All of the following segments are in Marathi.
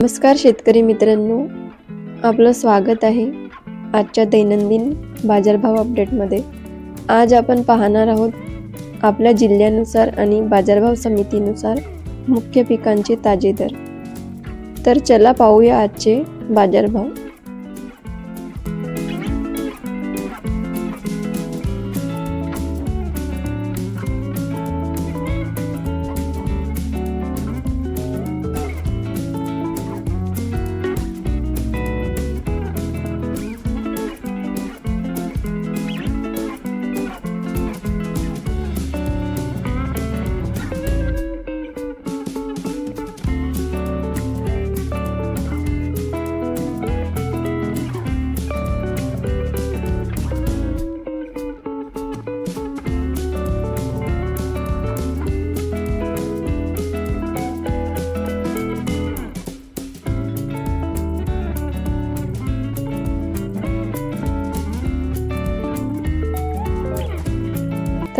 नमस्कार शेतकरी मित्रांनो. आपलं स्वागत आहे आजच्या दैनंदिन बाजारभाव अपडेटमध्ये आज आपण पाहणार आहोत आपल्या जिल्ह्यानुसार आणि बाजारभाव समितीनुसार मुख्य पिकांचे ताजे दर. तर चला पाहूया आजचे बाजारभाव.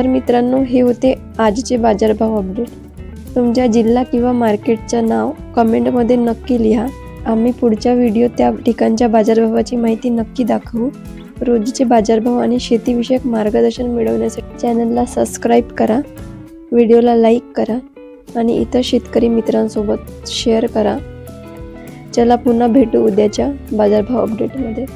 तर मित्रांनो हे होते आजचे बाजारभाव अपडेट तुमच्या जिल्हा किंवा मार्केटचं नाव कमेंटमध्ये नक्की लिहा. आम्ही पुढच्या व्हिडिओ त्या ठिकाणच्या बाजारभावाची माहिती नक्की दाखवू. रोजचे बाजारभाव आणि शेतीविषयक मार्गदर्शन मिळवण्यासाठी चॅनलला सबस्क्राईब करा. व्हिडिओला लाईक करा आणि इतर शेतकरी मित्रांसोबत शेअर करा. चला पुन्हा भेटू उद्याच्या बाजारभाव अपडेटमध्ये